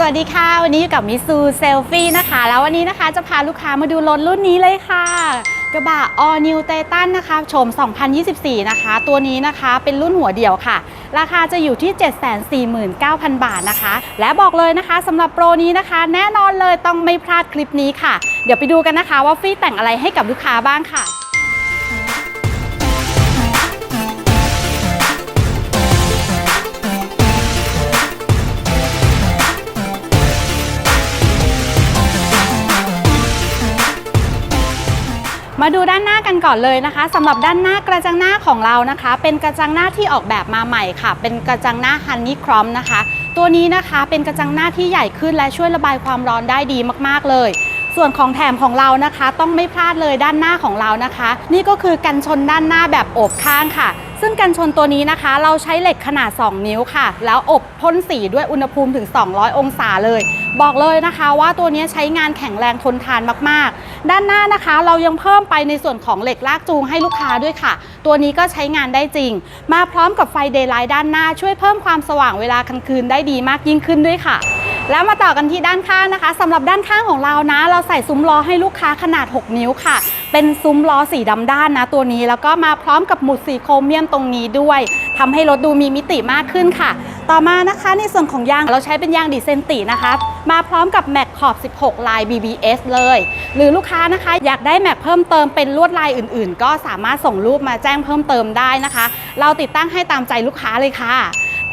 สวัสดีค่ะ วันนี้อยู่กับมิซูเซลฟี่นะคะ แล้ววันนี้นะคะจะพาลูกค้ามาดูรถรุ่นนี้เลยค่ะ กระบะ All New Titan นะคะโฉม2024 นะคะ ตัวนี้นะคะเป็นรุ่นหัวเดี่ยวค่ะ ราคาจะอยู่ที่ 749,000 บาทนะคะ และบอกเลยนะคะสำหรับโปรนี้นะคะ แน่นอนเลยต้องไม่พลาดคลิปนี้ค่ะ เดี๋ยวไปดูกันนะคะว่าฟี่แต่งอะไรให้กับลูกค้าบ้างค่ะ มาดูด้านหน้ากันก่อนเลยนะคะสำหรับด้านหน้ากระจังหน้าของเรานะคะ เป็นกระจังหน้าที่ออกแบบมาใหม่ค่ะ เป็นกระจังหน้าฮันนี่ครอมนะคะ ตัวนี้นะคะเป็นกระจังหน้าที่ใหญ่ขึ้นและช่วยระบายความร้อนได้ดีมากๆเลยส่วนของแถมของเรานะคะ ต้องไม่พลาดเลยด้านหน้าของเรานะคะ นี่ก็คือกันชนด้านหน้าแบบโอบข้างค่ะ ซึ่งกันชนตัวนี้นะคะ เราใช้เหล็กขนาด 2 นิ้วค่ะ แล้วอบพ่นสีด้วยอุณหภูมิถึง 200 องศาเลย บอกเลยนะคะว่าตัวนี้ใช้งานแข็งแรงทนทานมากๆ ด้านหน้านะคะ เรายังเพิ่มไปในส่วนของเหล็กลากจูงให้ลูกค้าด้วยค่ะ ตัวนี้ก็ใช้งานได้จริง มาพร้อมกับไฟเดย์ไลท์ด้านหน้าช่วยเพิ่มความสว่างเวลากลางคืนได้ดีมากยิ่งขึ้นด้วยค่ะ แล้วมาต่อกันที่ด้านข้างนะคะสำหรับด้านข้างของเรานะ เราใส่ซุ้มล้อให้ลูกค้าขนาด 6 นิ้วค่ะ เป็นซุ้มล้อสีดำด้านนะ ตัวนี้แล้วก็มาพร้อมกับหมุดสีโครเมียมตรงนี้ด้วยทำให้รถดูมีมิติมากขึ้นค่ะ ต่อมานะคะในส่วนของยางเราใช้เป็นยางดิเซนตินะคะมาพร้อมกับแม็กขอบ 16 ลาย BBS เลย หรือลูกค้านะคะอยากได้แม็กเพิ่มเติมเป็นลวดลายอื่น ๆ ก็สามารถส่งรูปมาแจ้งเพิ่มเติมได้นะคะ เราติดตั้งให้ตามใจลูกค้าเลยค่ะ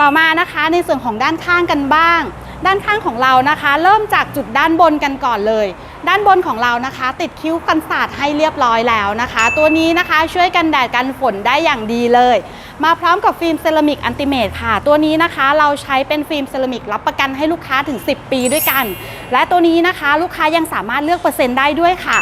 ต่อมานะคะในส่วนของด้านข้างกันบ้าง ด้านข้างของเรานะคะ เริ่มจากจุดด้านบนกันก่อนเลย ด้านบนของเรานะคะ ติดคิ้วกันศาสตร์ให้เรียบร้อยแล้วนะคะ ตัวนี้นะคะช่วยกันแดดกันฝนได้อย่างดีเลย มาพร้อมกับฟิล์มเซรามิกอันติเมตค่ะ ตัวนี้นะคะเราใช้เป็นฟิล์มเซรามิกรับประกันให้ลูกค้าถึง 10 ปีด้วยกัน และตัวนี้นะคะลูกค้ายังสามารถเลือกเปอร์เซ็นต์ได้ด้วยค่ะ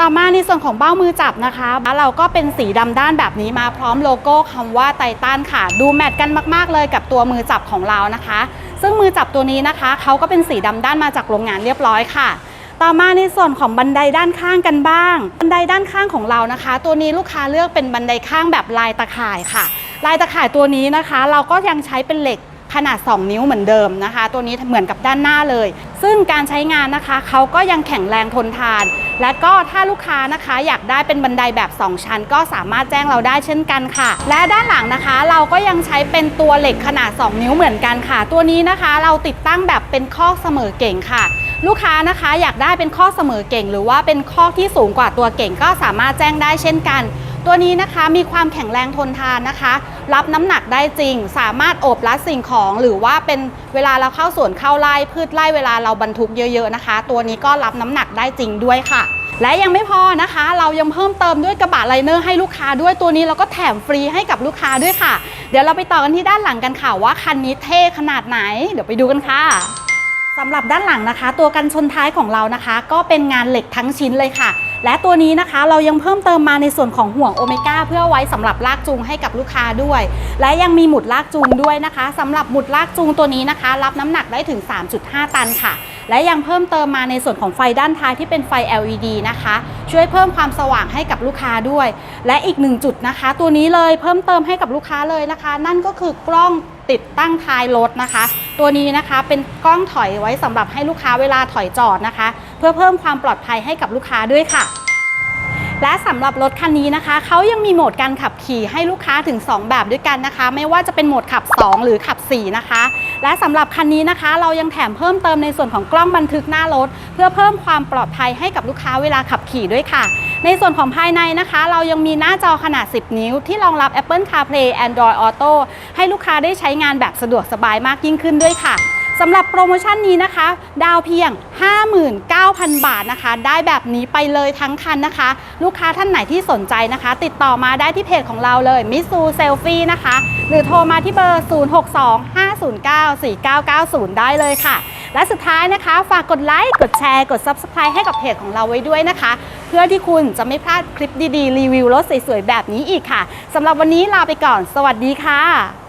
ต่อมาในส่วนของเบ้ามือจับนะคะ เราก็เป็นสีดำด้านแบบนี้มาพร้อมโลโก้คำว่าไททันค่ะ ดูแมทกันมาก ๆ เลยกับตัวมือจับของเรานะคะ ซึ่งมือจับตัวนี้นะคะเขาก็เป็นสีดำด้านมาจากโรงงานเรียบร้อยค่ะ ต่อมาในส่วนของบันไดด้านข้างกันบ้าง บันไดด้านข้างของเรานะคะ ตัวนี้ลูกค้าเลือกเป็นบันไดข้างแบบลายตะข่ายค่ะ ลายตะข่ายตัวนี้นะคะ เราก็ยังใช้เป็นเหล็ก ขนาด 2 นิ้วเหมือนเดิมนะคะ ตัวนี้เหมือนกับด้านหน้าเลย ซึ่งการใช้งานนะคะเขาก็ยังแข็งแรงทนทาน และก็ถ้าลูกค้านะคะอยากได้เป็นบันไดแบบ 2 ชั้น ก็สามารถแจ้งเราได้เช่นกันค่ะ และด้านหลังนะคะ เราก็ยังใช้เป็นตัวเหล็กขนาด 2 นิ้วเหมือนกันค่ะ ตัวนี้นะคะเราติดตั้งแบบเป็นข้อเสมอเก่งค่ะ ลูกค้านะคะอยากได้เป็นข้อเสมอเก่ง หรือว่าเป็นข้อที่สูงกว่าตัวเก่งก็สามารถแจ้งได้เช่นกัน ตัวนี้นะคะมีความแข็งแรงทนทานนะคะ รับน้ำหนักได้จริง สามารถโอบรัดสิ่งของ หรือว่าเป็นเวลาเราเข้าสวนเข้าไร่พืชไร่เวลาเราบรรทุกเยอะ ๆนะคะ ตัวนี้ก็รับน้ำหนักได้จริงด้วยค่ะ และยังไม่พอนะคะ เรายังเพิ่มเติมด้วยกระบะไลเนอร์ให้ลูกค้าด้วยตัวนี้เราก็แถมฟรีให้กับลูกค้าด้วยค่ะ เดี๋ยวเราไปต่อกันที่ด้านหลังกันค่ะว่าคันนี้เท่ขนาดไหน เดี๋ยวไปดูกันค่ะสำหรับด้านหลังนะคะ ตัวกันชนท้ายของเรานะคะ ก็เป็นงานเหล็กทั้งชิ้นเลยค่ะ และตัวนี้นะคะเรายังเพิ่มเติมมาในส่วนของห่วงโอเมก้าเพื่อไว้สำหรับลากจูงให้กับลูกค้าด้วย และยังมีหมุดลากจูงด้วยนะคะสำหรับหมุดลากจูงตัวนี้นะคะ รับน้ำหนักได้ถึง 3.5 ตันค่ะ และยังเพิ่มเติมมาในส่วนของไฟด้านท้ายที่เป็นไฟ LED นะคะ ช่วยเพิ่มความสว่างให้กับลูกค้าด้วย และอีกหนึ่งจุดนะคะ ตัวนี้เลยเพิ่มเติมให้กับลูกค้าเลยนะคะ นั่นก็คือกล้อง ติดตั้งท้ายรถนะคะ ตัวนี้นะคะเป็นกล้องถอยไว้สำหรับให้ลูกค้าเวลาถอยจอดนะคะ เพื่อเพิ่มความปลอดภัยให้กับลูกค้าด้วยค่ะและสำหรับรถคันนี้นะคะ เขายังมีโหมดการขับขี่ให้ลูกค้าถึง 2 แบบด้วยกันนะคะ ไม่ว่าจะเป็นโหมดขับ 2 หรือขับ 4 นะคะ และสำหรับคันนี้นะคะ เรายังแถมเพิ่มเติมในส่วนของกล้องบันทึกหน้ารถ เพื่อเพิ่มความปลอดภัยให้กับลูกค้าเวลาขับขี่ด้วยค่ะ ในส่วนของภายในนะคะ เรายังมีหน้าจอขนาด 10 นิ้ว ที่รองรับ Apple CarPlay Android Auto ให้ลูกค้าได้ใช้งานแบบสะดวกสบายมากยิ่งขึ้นด้วยค่ะสำหรับโปรโมชั่นนี้นะคะ ดาวเพียง 59,000 บาทนะคะ ได้แบบนี้ไปเลยทั้งคันนะคะ ลูกค้าท่านไหนที่สนใจนะคะ ติดต่อมาได้ที่เพจของเราเลยมิซูเซลฟี่นะคะ หรือโทรมาที่เบอร์ 0625094990 ได้เลยค่ะ และสุดท้ายนะคะ ฝากกดไลค์ กดแชร์ กด Subscribe ให้กับเพจของเราไว้ด้วยนะคะ พื่อที่คุณจะไม่พลาดคลิปดีๆ รีวิวรถสวยๆ แบบนี้อีกค่ะสำหรับวันนี้ลาไปก่อน สวัสดีค่ะ